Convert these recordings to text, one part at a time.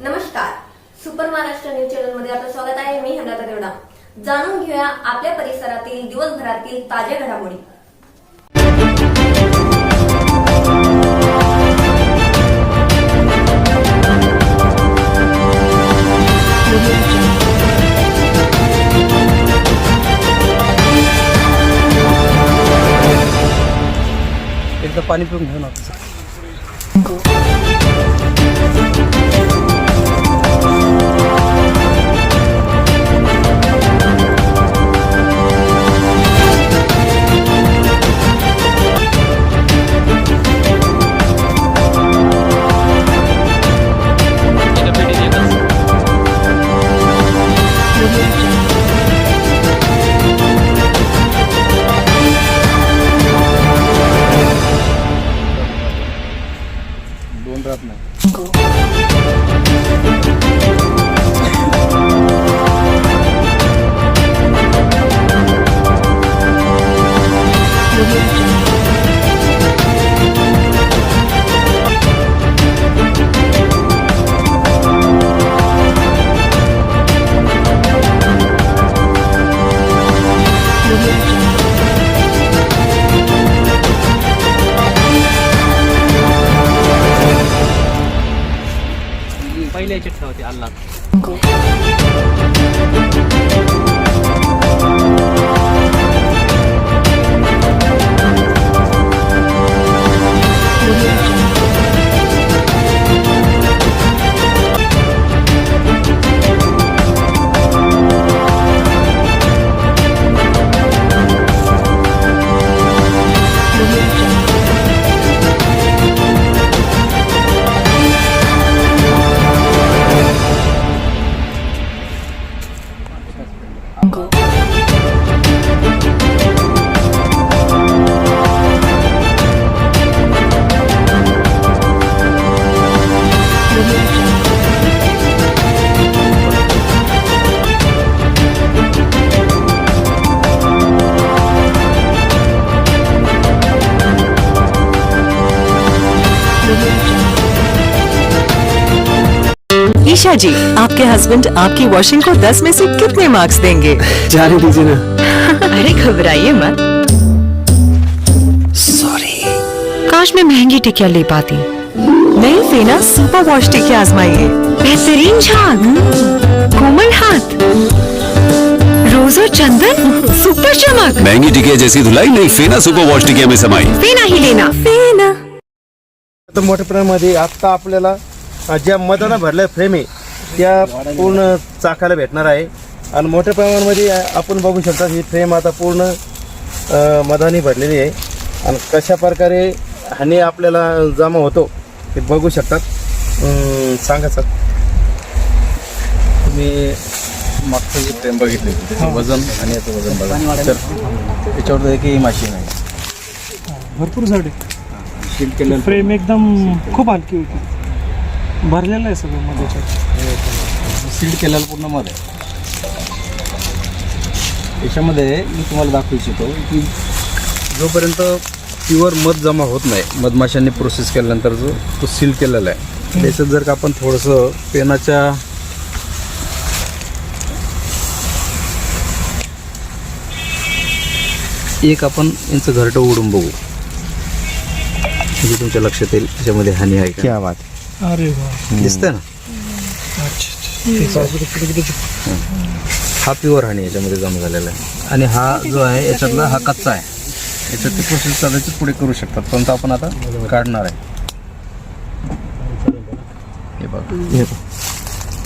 नमस्कार. Super Maharashtra news चॅनलमध्ये आपलं स्वागत आहे. मी हेमलता देवडा. जाणून घेऊया आपल्या परिसरातील दिवसभरातील ताज्या घडामोडी. एकदा पाणी पिऊन घेऊ ईशा जी आपके हस्बैंड आपकी वॉशिंग को 10 में से कितने मार्क्स देंगे? जाने दीजिए ना। अरे घबराइए मत। सॉरी काश मैं महँगी टिकिया ले पाती। नहीं फेना सुपर वॉश टिकिया आजमाइए बेहतरीन झाग। कोमल हाथ। रोज और चंदन। सुपर चमक। महँगी टिकिया जैसी धुलाई नहीं फेना सुपर वॉश टिकिया में समाई। फेना ही लेना। फेना आता मोठ्या प्रमाणामध्ये आता आपल्याला ज्या मधानं भरल्या फ्रेम आहे त्या पूर्ण चाकाला भेटणार आहे. आणि मोठ्या प्रमाणामध्ये आपण बघू शकता ही फ्रेम आता पूर्ण मधाने भरलेली आहे. आणि कशा प्रकारे हानी आपल्याला जमा होतो ते बघू शकतात. सांगा सर. तुम्ही मागचं जे फ्रेम बघितले त्याचं वजन आणि याचं वजन बघा. तर त्याच्यावर एकही मशीन आहे भरपूर झाडे. फ्रेम एकदम खूप हलकी होती. भरलेलं आहे सगळं मध्ये सील केलेलं पूर्ण मध आहे याच्यामध्ये मी तुम्हाला दाखवू इच्छितो की जोपर्यंत प्युअर मध जमा होत नाही मधमाशांनी प्रोसेस केल्यानंतर जो तो सील केलेला आहे त्याच्यात जर का आपण थोडंसं पेनाच्या एक आपण यांचं घरटं उघडून बघू. म्हणजे तुमच्या लक्षात येईल त्याच्यामध्ये हानी आहे का? क्या बात अरे वा. दिसतंय ना? हा प्युअर हानी याच्यामध्ये जमा झालेला आहे. आणि हा जो आहे याच्यातला हा कच्चा आहे. याच्यात ते प्रोसेस कदाचित पुढे करू शकतात परंतु आपण आता काढणार आहे. हे बघा.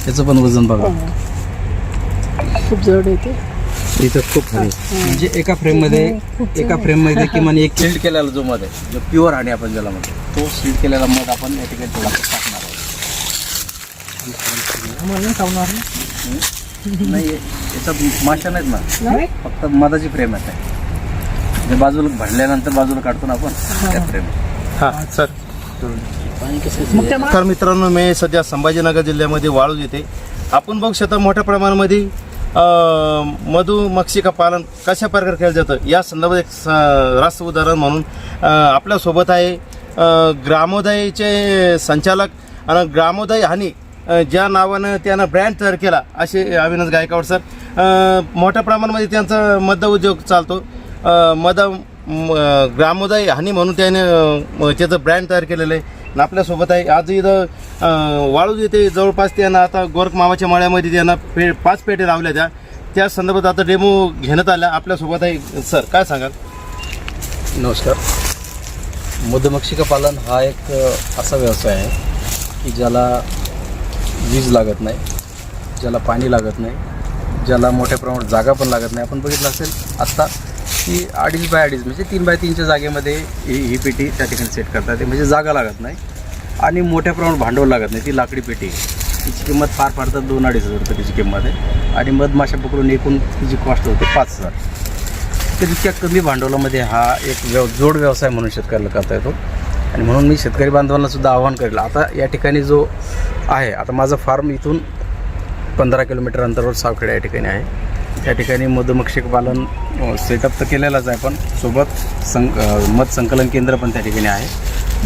याचं पण वजन बघा. इथं खूप हानी म्हणजे एका फ्रेममध्ये एका फ्रेममध्ये किमान एक सिल्ड केलेला जो मध आहे जो प्युअर हानी आपण ज्याला म्हणतो तो सिल्ड केलेला मध आपण या ठिकाणी टाकणार नाही माशा नाहीत ना. फक्त मधाची फ्रेम आहे ते. जे बाजूला भरल्यानंतर बाजूला काढतो ना आपण त्या फ्रेम. हां सर. नमस्कार मित्रांनो मी सध्या संभाजीनगर जिल्ह्यामध्ये वाळूज येथे आपण बघू शकता मोठ्या प्रमाणामध्ये मधुमक्षिका पालन कशा प्रकारे केलं जातं या संदर्भात एक स- रास्त उदाहरण म्हणून आपल्यासोबत आहे ग्रामोदयचे संचालक आणि ग्रामोदय हानी ज्या नावानं त्यानं ब्रँड तयार केला असे अविनाश गायकवाड सर. मोठ्या प्रमाणामध्ये त्यांचा मद उद्योग चालतो. मदा मद म, ग्रामोदय हानी म्हणून त्याने त्याचं ब्रँड तयार केलेलं आहे. आणि आपल्यासोबत आहे. आज इथं वाळू वाळूज येथे जवळपास त्यांना आता गोरख मामाच्या मळ्यामध्ये त्यांना पे पाच पेटे लावल्या त्या. त्या संदर्भात आता डेमो घेण्यात आल्या आपल्यासोबत आहे सर. काय सांगाल? नमस्कार. मधुमक्षिका पालन हा एक असा व्यवसाय आहे की ज्याला वीज लागत नाही ज्याला पाणी लागत नाही ज्याला मोठ्या प्रमाणात जागा पण लागत नाही. आपण बघितलं असेल आत्ता की अडीच बाय अडीच म्हणजे तीन बाय तीनच्या जागेमध्ये ही ही पेटी त्या ठिकाणी सेट करतात. म्हणजे जागा लागत नाही आणि मोठ्या प्रमाणात भांडवल लागत नाही. ती लाकडी पेटी आहे. तिची किंमत फार फार तर दोन अडीच हजार रुपये तिची किंमत आहे. आणि मधमाशा पकडून एकूण तिची कॉस्ट होते पाच हजार. तर इतक्या कमी भांडवलामध्ये हा एक व्यव जोड व्यवसाय म्हणून शेतकऱ्याला करता येतो. आणि म्हणून मी शेतकरी बांधवांनासुद्धा आवाहन करेल. आता या ठिकाणी जो आहे आता माझं फार्म इथून पंधरा किलोमीटर अंतरावर सावखेडा या ठिकाणी आहे. त्या ठिकाणी मधुमक्षिक पालन सेटअप तर केलेलाच आहे पण सोबत सं मध संकलन केंद्र पण त्या ठिकाणी आहे.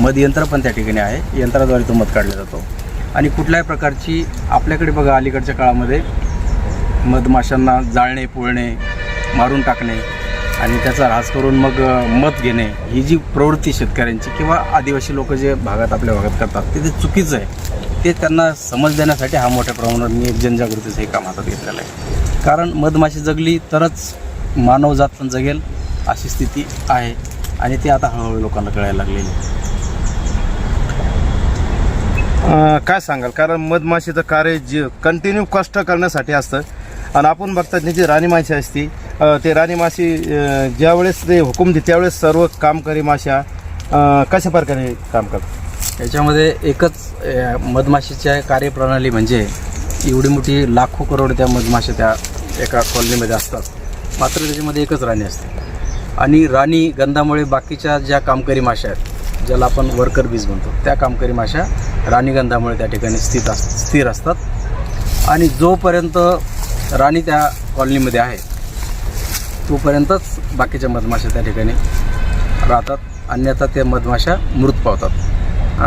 मध यंत्र पण त्या ठिकाणी आहे. यंत्राद्वारे तो मध काढला जातो. आणि कुठल्याही प्रकारची आपल्याकडे बघा अलीकडच्या काळामध्ये मधमाशांना जाळणे पोळणे मारून टाकणे आणि त्याचा ऱ्हास करून मग मत मध घेणे ही जी प्रवृत्ती शेतकऱ्यांची किंवा आदिवासी लोक जे भागात आपल्या भागात करतात ते ते चुकीचं आहे ते त्यांना समज देण्यासाठी हा मोठ्या प्रमाणात मी एक जनजागृतीचं हे काम हातात घेतलेलं आहे. कारण मधमाशी जगली तरच मानवजात पण जगेल अशी स्थिती आहे आणि ते आता हळूहळू लोकांना कळायला लागलेली आहे. काय सांगाल? कारण मधमाशीचं कार्य जे कंटिन्यू कष्ट करण्यासाठी असतं. आणि आपण बघतात जी राणीमाशी असती ते राणी माशी ज्यावेळेस ते हुकूम देते त्यावेळेस सर्व कामकरी माशा कशा प्रकारे काम करतात? याच्यामध्ये एकच मधमाशीच्या कार्यप्रणाली म्हणजे एवढी मोठी लाखो करोड त्या मधमाशा त्या एका कॉलनीमध्ये असतात. मात्र त्याच्यामध्ये एकच राणी असते. आणि राणी गंधामुळे बाकीच्या ज्या कामकरी माशा आहेत ज्याला आपण वर्कर बीज म्हणतो त्या कामकरी माशा राणीगंधामुळे त्या ठिकाणी स्थित अस स्थिर असतात. आणि जोपर्यंत राणी त्या कॉलनीमध्ये आहे तोपर्यंतच बाकीच्या मधमाशा त्या ठिकाणी राहतात. अन्यथा त्या मधमाशा मृत पावतात.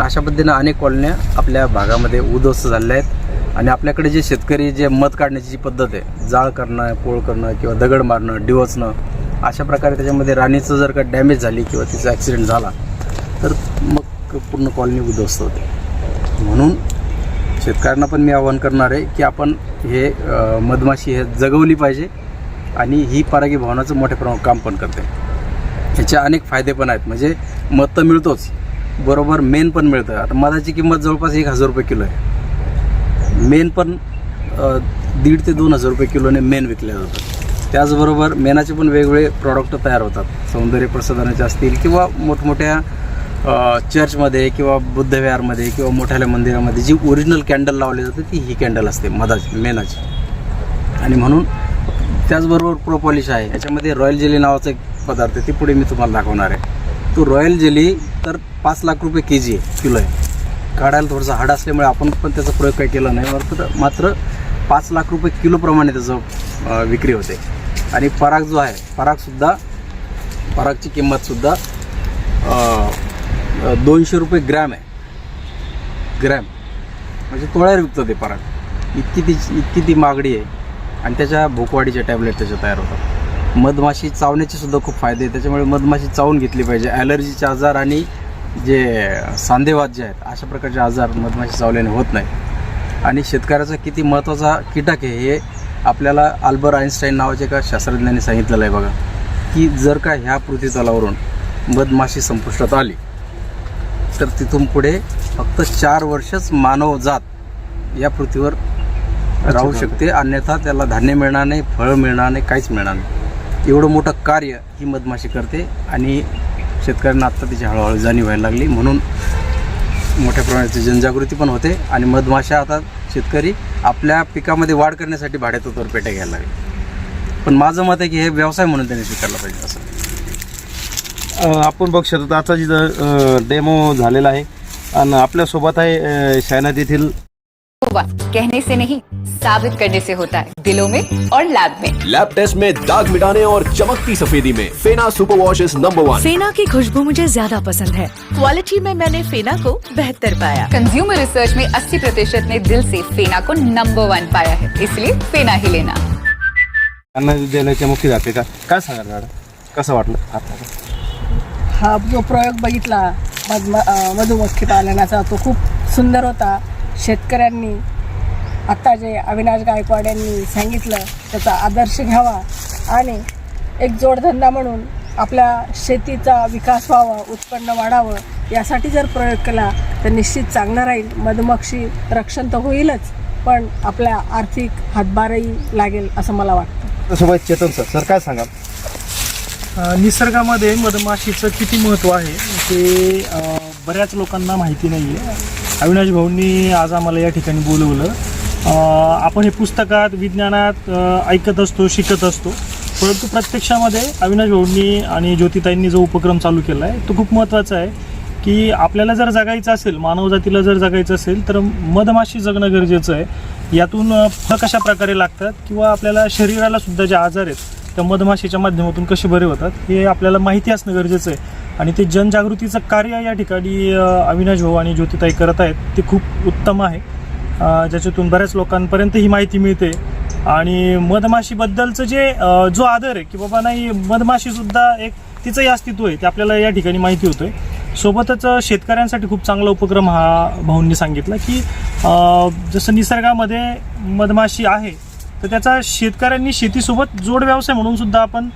अशा पद्धतीनं अनेक कॉलन्या आपल्या भागामध्ये उद्ध्वस्त झालेल्या आहेत. आणि आपल्याकडे जे शेतकरी जे मध काढण्याची जी पद्धत आहे जाळ करणं पोळ करणं किंवा दगड मारणं डिवचणं अशा प्रकारे त्याच्यामध्ये राणीचं जर का डॅमेज झाली किंवा तिचा ॲक्सिडेंट झाला तर मग पूर्ण कॉलनी उद्ध्वस्त होते. म्हणून शेतकऱ्यांना पण मी आवाहन करणार आहे की आपण हे मधमाशी हे जगवली पाहिजे. आणि ही परागी भवनाचं मोठ्या प्रमाणात काम पण करते. ह्याचे अनेक फायदे पण आहेत. म्हणजे मध तर मिळतोच. बरोबर मेन पण मिळतं. आता मधाची किंमत जवळपास एक हजार रुपये किलो आहे. मेन पण दीड ते दोन हजार रुपये किलोने मेन विकल्या जातात. त्याचबरोबर मेनाचे पण वेगवेगळे प्रॉडक्ट तयार होतात. सौंदर्य प्रसाधनाचे असतील किंवा मोठमोठ्या चर्चमध्ये किंवा बुद्धविहारमध्ये किंवा मोठ्याल्या मंदिरामध्ये जी ओरिजिनल कॅन्डल लावली जाते ती ही कॅन्डल असते मधाची मेनाची आणि म्हणून त्याचबरोबर प्रोपॉलिश आहे. याच्यामध्ये रॉयल जेली नावाचा एक पदार्थ आहे ते पुढे मी तुम्हाला दाखवणार आहे. तो रॉयल जेली तर पाच लाख रुपये के जी आहे किलो आहे. काढायला थोडंसं हाड असल्यामुळे आपण पण त्याचा प्रयोग काही केला नाही. मात्र मात्र पाच लाख रुपये किलोप्रमाणे त्याचं विक्री होते. आणि पराग जो आहे परागसुद्धा परागची किंमतसुद्धा दोनशे रुपये ग्रॅम आहे. ग्रॅम. म्हणजे तोळ्यावर विकतं ते पराग. इतकी ती इतकी ती मागणी आहे. आणि त्याच्या भूकवाडीचे टॅबलेट त्याच्या तयार होतात. मधमाशी चावण्याचे सुद्धा खूप फायदे आहेत. त्याच्यामुळे मधमाशी चावून घेतली पाहिजे. ॲलर्जीचे आजार आणि जे सांधेवाद जे आहेत अशा प्रकारचे आजार मधमाशी चावल्याने होत नाही. आणि शेतकऱ्याचा किती महत्त्वाचा कीटक आहे हे आपल्याला आल्बर आईन्स्टाईन नावाच्या एका शास्त्रज्ञांनी सांगितलेलं आहे बघा की जर का ह्या पृथ्वीतलावरून मधमाशी संपुष्टात आली तर तिथून पुढे फक्त चार वर्षच मानवजात या पृथ्वीवर राहू शकते अन्यथा त्याला धान्य मिळणार नाही फळं मिळणार नाही काहीच मिळणार नाही. एवढं मोठं कार्य ही मधमाशी करते आणि शेतकऱ्यांना आत्ता तिची हळूहळू जाणीव व्हायला लागली. म्हणून मोठ्या प्रमाणाची जनजागृती पण होते आणि मधमाशा आता शेतकरी आपल्या पिकामध्ये वाढ करण्यासाठी भाड्यातूर पेट्या घ्यायला लागले. पण माझं मत आहे की हे व्यवसाय म्हणून त्यांनी स्वीकारला पाहिजे असं. आपण बघू शकतो आता जिथं डेमो झालेला आहे. आणि आपल्यासोबत आहे शायनात येथील वन कहने से नहीं साबित करने से होता है। दिलों में और लैब में। लैब टेस्ट में दाग मिटाने और चमकती सफेदी में। Fena super wash is number one. Fena की खुशबू मुझे ज़्यादा पसंद है। क्वालिटी में मैंने फेना को बेहतर पाया। कंज्यूमर रिसर्च में 80 प्रतिशत ने दिल से फेना को नंबर वन पाया है। इसलिए फेना ही लेना। अन्न मुख्य जाते का काय सांगाल मॅडम कसं वाटलं? आपल्याला हा जो प्रयोग बघितला मध अं, पालनाचा तो खूप सुंदर होता। शेतकऱ्यांनी आत्ता जे अविनाश गायकवाड यांनी सांगितलं त्याचा आदर्श घ्यावा आणि एक जोडधंदा म्हणून आपल्या शेतीचा विकास व्हावा उत्पन्न वाढावं यासाठी जर प्रयोग केला तर निश्चित चांगलं राहील. मधुमक्षी रक्षण तर होईलच पण आपल्या आर्थिक हातभारही लागेल असं मला वाटतं. सोबत चेतन सर सर काय सांगाल? अ, निसर्गामध्ये मधमाशीचं किती महत्त्व आहे ते बऱ्याच लोकांना माहिती नाही आहे अविनाश भाऊंनी आज आम्हाला या ठिकाणी बोलवलं. आपण हे पुस्तकात विज्ञानात ऐकत असतो शिकत असतो. परंतु प्रत्यक्षामध्ये अविनाश भाऊंनी आणि ज्योतिताईंनी जो उपक्रम चालू केला आहे तो खूप महत्त्वाचा आहे की आपल्याला जर जगायचं असेल मानवजातीला जर जगायचं असेल तर मधमाशी जगणं गरजेचं आहे. यातून फळ कशा प्रकारे लागतात किंवा आपल्याला शरीराला सुद्धा जे आजार आहेत त्या मधमाशीच्या माध्यमातून कसे बरे होतात हे आपल्याला माहिती असणं गरजेचं आहे. आणि ते जनजागृतीचं कार्य या ठिकाणी अविनाश भाऊ आणि ज्योतिताई करत आहेत ते खूप उत्तम आहे. ज्याच्यातून बऱ्याच लोकांपर्यंत ही माहिती मिळते. आणि मधमाशीबद्दलचं जे जो आदर आहे की बाबा नाही मधमाशीसुद्धा एक तिचंही अस्तित्व आहे ते आपल्याला या ठिकाणी माहिती होतंय. सोबतच शेतकऱ्यांसाठी खूप चांगला उपक्रम हा भाऊंनी सांगितला की जसं निसर्गामध्ये मधमाशी आहे तर त्याचा शेतकऱ्यांनी शेतीसोबत जोड व्यवसाय म्हणून सुद्धा आपण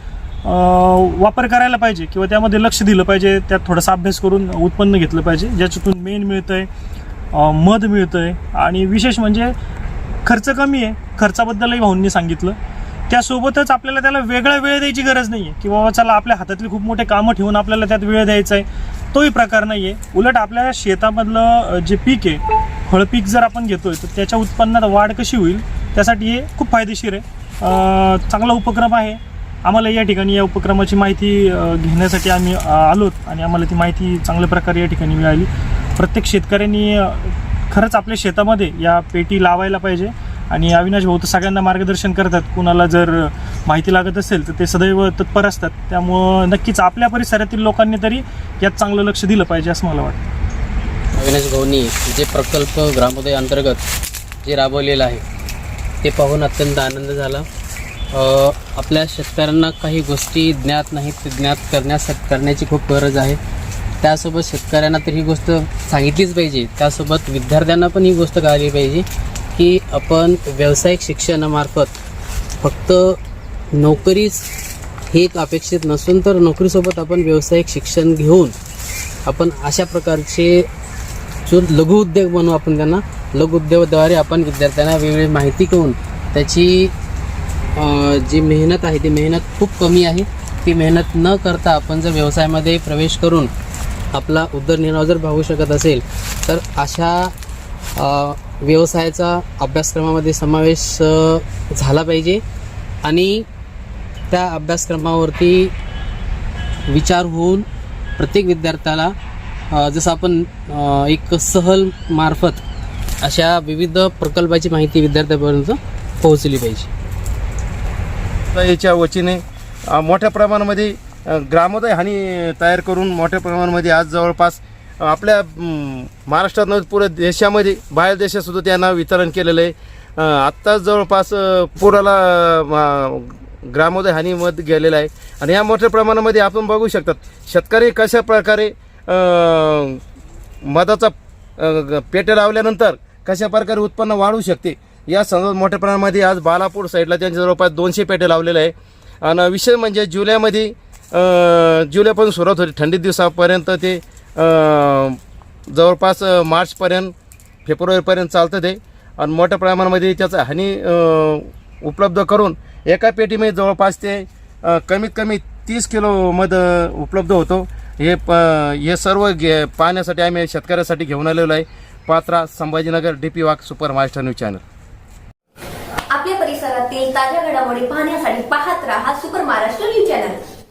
वापर करायला पाहिजे किंवा त्यामध्ये लक्ष दिलं पाहिजे त्यात थोडासा अभ्यास करून उत्पन्न घेतलं पाहिजे ज्याच्यातून मेन मिळतं आहे मध मिळतं आहे आणि विशेष म्हणजे खर्च कमी आहे. खर्चाबद्दलही भाऊंनी सांगितलं. त्यासोबतच आपल्याला त्याला वेगळा वेळ द्यायची गरज नाही आहे की बाबा चला आपल्या हातातली खूप मोठे कामं ठेवून आपल्याला त्यात वेळ द्यायचा आहे तोही प्रकार नाही आहे उलट आपल्या शेतामधलं जे पीक आहे फळपीक जर आपण घेतोय तर त्याच्या उत्पन्नात वाढ कशी होईल? त्यासाठी हे खूप फायदेशीर आहे. चांगला उपक्रम आहे. आम्हाला या ठिकाणी या उपक्रमाची माहिती घेण्यासाठी आम्ही आलोत आणि आम्हाला ती माहिती चांगल्या प्रकारे या ठिकाणी मिळाली. प्रत्येक शेतकऱ्यांनी खरंच आपल्या शेतामध्ये या पेटी लावायला पाहिजे आणि अविनाश भाऊ तर सगळ्यांना मार्गदर्शन करतात. कुणाला जर माहिती लागत असेल तर ते सदैव तत्पर असतात. त्यामुळं नक्कीच आपल्या परिसरातील लोकांनी तरी यात चांगलं लक्ष दिलं पाहिजे असं मला वाटतं. अविनाश भाऊनी जे प्रकल्प ग्रामोदय अंतर्गत जे राबवलेलं आहे ते पाहून अत्यंत आनंद झाला. आपल्या शेतकऱ्यांना काही गोष्टी ज्ञात नाहीत ते ज्ञात करण्यास करण्याची खूप गरज आहे. त्यासोबत शेतकऱ्यांना तर ही गोष्ट सांगितलीच पाहिजे. त्यासोबत विद्यार्थ्यांना पण ही गोष्ट कळाली पाहिजे की आपण व्यावसायिक शिक्षणामार्फत फक्त नोकरीच हे एक अपेक्षित नसून तर नोकरीसोबत आपण व्यावसायिक शिक्षण घेऊन आपण अशा प्रकारचे जो लघु उद्योग आपण त्यांना लघुद्योगद्वारे आपण विद्यार्थ्यांना वेगवेगळी माहिती करून त्याची जी मेहनत आहे ती मेहनत खूप कमी आहे. ती मेहनत न करता आपण जर व्यवसायामध्ये प्रवेश करून आपला उदरनिर्वाह जर भागू शकत असेल तर अशा व्यवसायाचा अभ्यासक्रमामध्ये समावेश झाला पाहिजे. आणि त्या अभ्यासक्रमावरती विचार होऊन प्रत्येक विद्यार्थ्याला जसं आपण एक सहल मार्फत अशा विविध प्रकल्पाची माहिती विद्यार्थ्यापर्यंत पोहोचली पाहिजे. याच्या वतीने मोठ्या प्रमाणामध्ये ग्रामोदय हानी तयार करून मोठ्या प्रमाणामध्ये आज जवळपास आपल्या महाराष्ट्रात नव्हे पुऱ्या देशामध्ये बाहेर देशातसुद्धा त्यांना वितरण केलेलं आहे. आत्ताच जवळपास पुराला ग्रामोदय हानी मध गेलेलं आहे. आणि या मोठ्या प्रमाणामध्ये आपण बघू शकतात शेतकरी कशा प्रकारे मधाचा ग- पेटे लावल्यानंतर कशा प्रकारे उत्पन्न वाढू शकते? या संदर्भात मोठ्या प्रमाणामध्ये आज बालापूर साईडला त्यांच्या जवळपास दोनशे पेटे लावलेले आहे. आणि विषय म्हणजे जुलैमध्ये जुलैपासून सुरुवात होती. थंडी दिवसापर्यंत ते जवळपास मार्चपर्यंत फेब्रुवारीपर्यंत चालतं ते. आणि मोठ्या प्रमाणामध्ये त्याचा हानी उपलब्ध करून एका पेटीमध्ये जवळपास ते कमीत कमी तीस किलो मध उपलब्ध होतो. हे प हे सर्व घे पाहण्यासाठी आम्ही शेतकऱ्यासाठी घेऊन आलेलो आहे. Patra Sambhajinagar DP Wagh super Maharashtra news channel. आपल्या परिसरातील ताज्या घडामोडी पाहण्यासाठी पाहत राहा सुपर महाराष्ट्र न्यूज चॅनल.